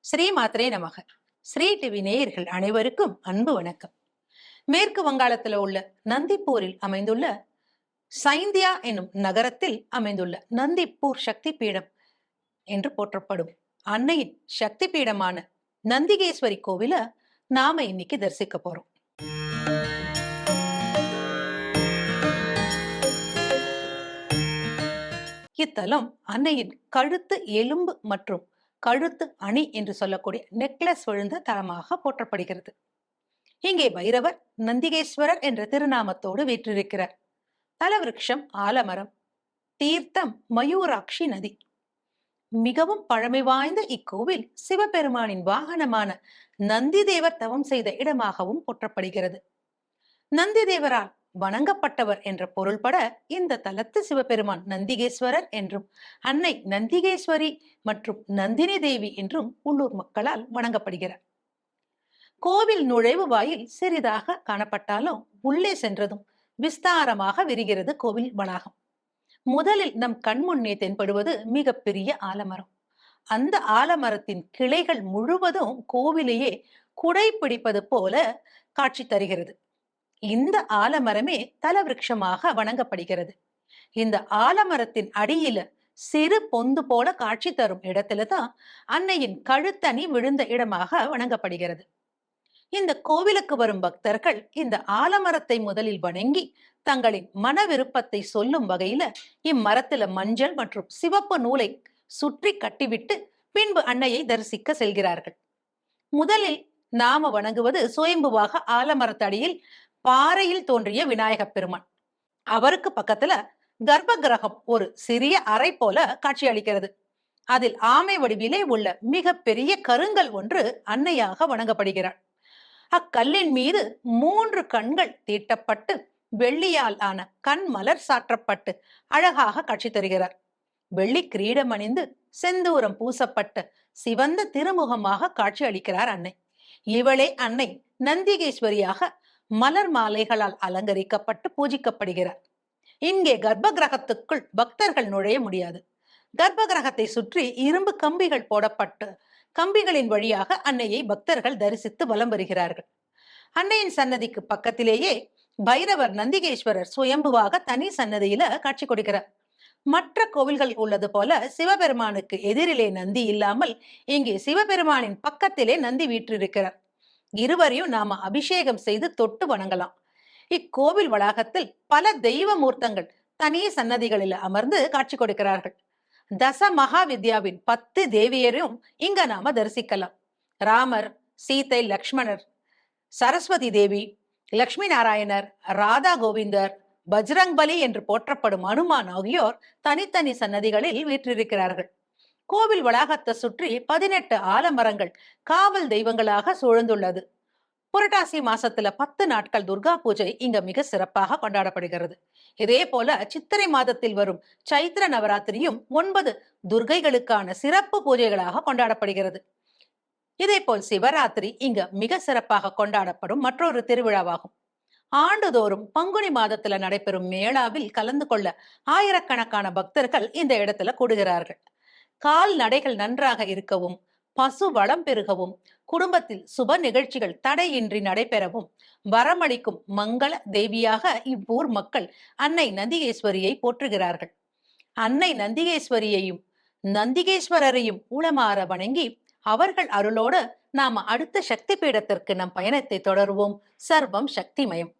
ஸ்ரீ மாத்திரே நமக. ஸ்ரீ டிவி நேயர்கள் அனைவருக்கும் அன்பு வணக்கம். மேற்கு வங்காளத்தில் உள்ள நந்திப்பூரில் அமைந்துள்ள சைந்தியா என்னும் நகரத்தில் அமைந்துள்ள நந்திப்பூர் சக்தி பீடம் என்று போற்றப்படும் அன்னையின் சக்தி பீடமான நந்திகேஸ்வரி கோவில நாம இன்னைக்கு தரிசிக்க போறோம். இத்தலம் அன்னையின் கழுத்து எலும்பு மற்றும் கழுத்து அணி என்று சொல்லக்கூடிய நெக்லஸ் விழுந்த தலமாக போற்றப்படுகிறது. இங்கே பைரவர் நந்திகேஸ்வரர் என்ற திருநாமத்தோடு வீற்றிருக்கிறார். தலவிருட்சம் ஆலமரம் தீர்த்தம் மயூராட்சி நதி. மிகவும் பழமை வாய்ந்த இக்கோவில் சிவபெருமானின் வாகனமான நந்திதேவர் தவம் செய்த இடமாகவும் போற்றப்படுகிறது. நந்திதேவரால் வணங்கப்பட்டவர் என்ற பொருள்பட இந்த தலத்து சிவபெருமான் நந்திகேஸ்வரர் என்றும் அன்னை நந்திகேஸ்வரி மற்றும் நந்தினி தேவி என்றும் உள்ளூர் மக்களால் வணங்கப்படுகிறார். கோவில் நுழைவு வாயில் சிறிதாக காணப்பட்டாலும் உள்ளே சென்றதும் விஸ்தாரமாக விரிகிறது கோவில் வளாகம். முதலில் நம் கண்முன்னே தென்படுவது மிகப்பெரிய ஆலமரம். அந்த ஆலமரத்தின் கிளைகள் முழுவதும் கோவிலையே குடை பிடிப்பது போல காட்சி தருகிறது. இந்த ஆலமரமே தலவிருட்சமாக வணங்கப்படுகிறது. இந்த ஆலமரத்தின் அடியில சிறு பொந்து போல காட்சி தரும் இடத்துல தான் அன்னையின் கழுத்தணி விழுந்த இடமாக வணங்கப்படுகிறது. இந்த கோவிலுக்கு வரும் பக்தர்கள் இந்த ஆலமரத்தை முதலில் வணங்கி தங்களின் மன விருப்பத்தை சொல்லும் வகையில இம்மரத்துல மஞ்சள் மற்றும் சிவப்பு நூலை சுற்றி கட்டிவிட்டு பின்பு அன்னையை தரிசிக்க செல்கிறார்கள். முதலில் நாம வணங்குவது சுயம்புவாக ஆலமரத்தடியில் பாறையில் தோன்றிய விநாயக பெருமான். அவருக்கு பக்கத்துல கர்ப்ப கிரகம் ஒரு சிறிய அறை போல காட்சி அளிக்கிறது அதில் ஆமை வடிவிலே உள்ள மிக பெரிய கருங்கல் ஒன்று அன்னையாக வணங்கப்படுகிறாள். அக்கல்லின் மீது மூன்று கண்கள் தீட்டப்பட்டு வெள்ளியால் ஆன கண் மலர் சாற்றப்பட்டு அழகாக காட்சி தருகிறார். வெள்ளி கிரீடம் அணிந்து செந்தூரம் பூசப்பட்ட சிவந்த திருமுகமாக காட்சி அளிக்கிறார் அன்னை. இவளே அன்னை நந்திகேஸ்வரியாக மலர் மாலைகளால் அலங்கரிக்கப்பட்டு பூஜிக்கப்படுகிறார். இங்கே கர்ப்ப கிரகத்துக்குள் பக்தர்கள் நுழைய முடியாது. கர்ப்ப கிரகத்தை சுற்றி இரும்பு கம்பிகள் போடப்பட்டு கம்பிகளின் வழியாக அன்னையை பக்தர்கள் தரிசித்து வலம் வருகிறார்கள். அன்னையின் சன்னதிக்கு பக்கத்திலேயே பைரவர் நந்திகேஸ்வரர் சுயம்புவாக தனி சன்னதியில காட்சி கொடுக்கிறார். மற்ற கோவில்கள் உள்ளது போல சிவபெருமானுக்கு எதிரிலே நந்தி இல்லாமல் இங்கே சிவபெருமானின் பக்கத்திலே நந்தி வீற்றிருக்கிறார். இருவரையும் நாம அபிஷேகம் செய்து தொட்டு வணங்கலாம். இக்கோவில் வளாகத்தில் பல தெய்வ மூர்த்தங்கள் தனி சன்னதிகளில் அமர்ந்து காட்சி கொடுக்கிறார்கள். தச மகா வித்யாவின் பத்து தேவியரையும் இங்க நாம தரிசிக்கலாம். ராமர் சீதை லக்ஷ்மணர் சரஸ்வதி தேவி லக்ஷ்மி நாராயணர் ராதா கோவிந்தர் பஜ்ரங் பலி என்று போற்றப்படும் அனுமான் ஆகியோர் தனித்தனி சன்னதிகளில் வீற்றிருக்கிறார்கள். கோவில் வளாகத்தை சுற்றி பதினெட்டு ஆலமரங்கள் காவல் தெய்வங்களாக சூழ்ந்துள்ளது. புரட்டாசி மாசத்துல பத்து நாட்கள் துர்கா பூஜை இங்க மிக சிறப்பாக கொண்டாடப்படுகிறது. இதே போல சித்திரை மாதத்தில் வரும் சைத்திர நவராத்திரியும் ஒன்பது துர்கைகளுக்கான சிறப்பு பூஜைகளாக கொண்டாடப்படுகிறது. இதே போல் சிவராத்திரி இங்க மிக சிறப்பாக கொண்டாடப்படும் மற்றொரு திருவிழாவாகும். ஆண்டுதோறும் பங்குனி மாதத்துல நடைபெறும் மேளாவில் கலந்து கொள்ள ஆயிரக்கணக்கான பக்தர்கள் இந்த இடத்துல கூடுகிறார்கள். கால்நடைகள் நன்றாக இருக்கவும் பசு வளம் பெருகவும் குடும்பத்தில் சுப நிகழ்ச்சிகள் தடையின்றி நடைபெறவும் வரமளிக்கும் மங்கள தேவியாக இவ்வூர் மக்கள் அன்னை நந்திகேஸ்வரியை போற்றுகிறார்கள். அன்னை நந்திகேஸ்வரியையும் நந்திகேஸ்வரரையும் உளமாற வணங்கி அவர்கள் அருளோடு நாம அடுத்த சக்தி பீடத்திற்கு நம் பயணத்தை தொடருவோம். சர்வம் சக்திமயம்.